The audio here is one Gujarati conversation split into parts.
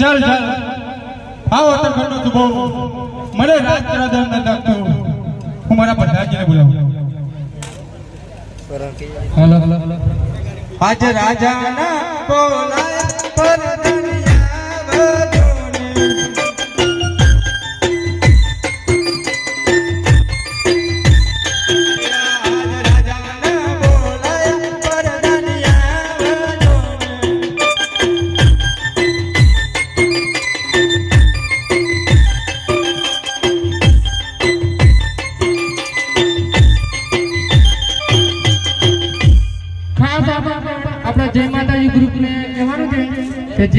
ચાલ ચાલ. આવો તો ઘરનો તું બહુ મને રાજ કરાદર ન લાગતો હું મારા પ્રધાનજીને બોલાવું. હાલો હાલો. આજે રાજાના બોલાય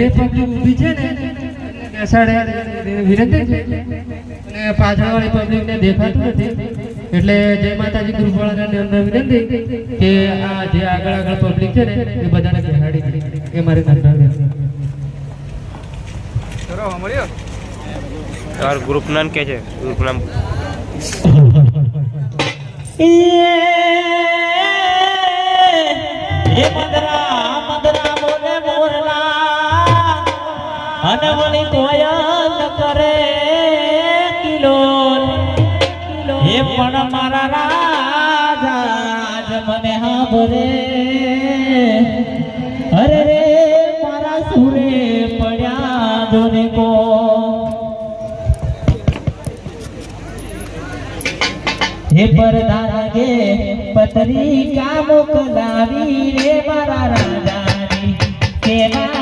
જે પબ્લિક ઊભી છે ને બેસાડે વિનંતી છે. અને પાછળવાળી પબ્લિકને દેખાતું નથી. એટલે જય માતાજી કૃપાળાના વિનંતી કે આ જે આગળ આગળ પબ્લિક છે ને એ બધાને બેસાડી દે. એ મારી નમ્ર તમાર ગ્રુપ નામ કે છે? ગ્રુપ નામ. એ મદરા બોલી કોયલ કરે કિલો. હે પણ મારા રાજા આજ મને હાંભરે. અરે રે, મારા સુરે પડ્યા ધોને કો. હે પરદાગે પત્રિકા મોકલાવી રે મારા રાજાની. કેવા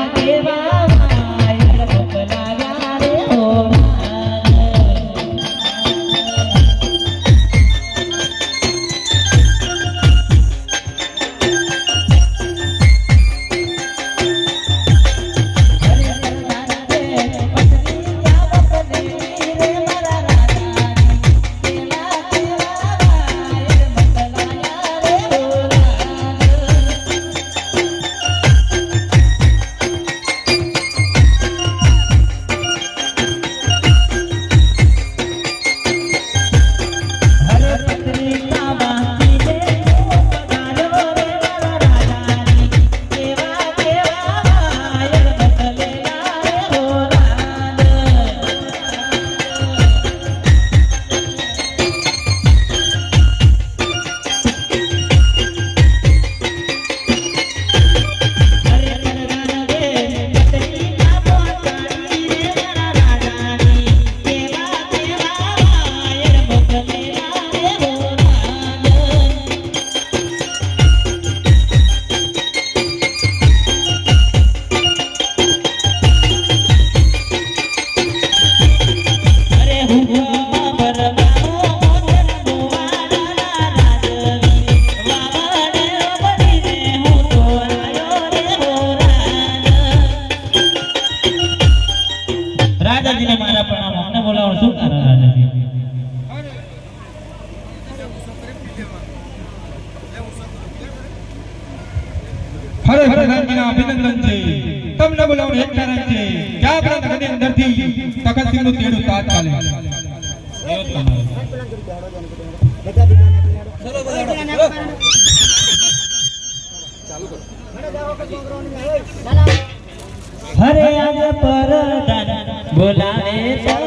રાજાજીને મારા પ્રણામ અમને બોલાવો શું કરો રાજાજી હરે પ્રધાનજીના અભિનંદન છે. તમને બોલાવવાનું એક કારણ છે. કે આપણા નગરની અંદરથી તખતસિંહનું તેડું તાત ચાલે. હરે પરદાન બોલાવે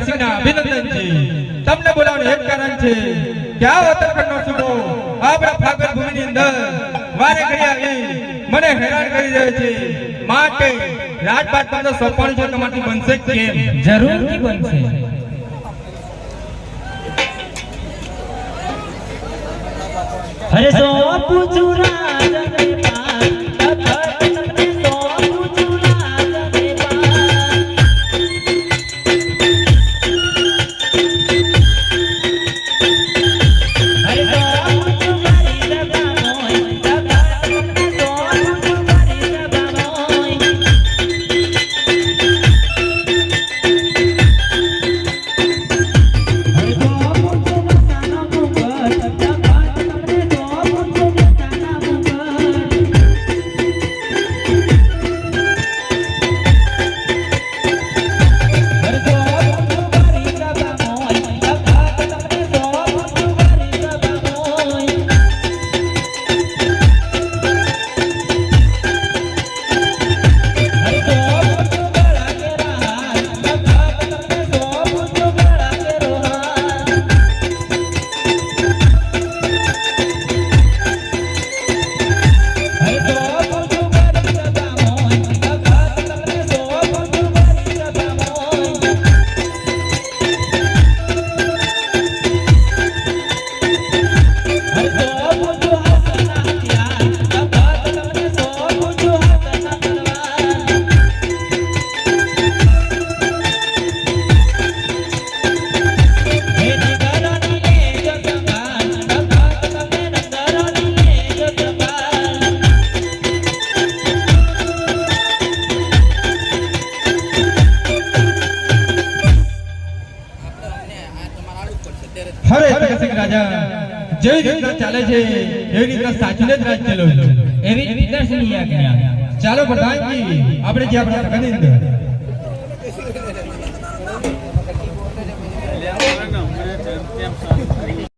હરે જગતસિંહના અભિનંદન છે તમને બોલાવવાનું એક કારણ છે કે આ વતનખંડનો સુબો આપણા ફાગણ ભૂમિની અંદર વારે ઘડી આવી મને હેરાન કરી રહ્યો છે. માટે રાજપાટ તમને સોંપણ છે તમારી બનશે કેમ? જરૂર કી બનશે? અરે સો પૂછું રાજને હરે જગતસિંહ રાજા જેવી રીતના ચાલે છે એવી રીતના સાચીને જ રાજ ચાલો એવી રીતે ચાલો પ્રધાનજી આપણે જે આપણા અંદર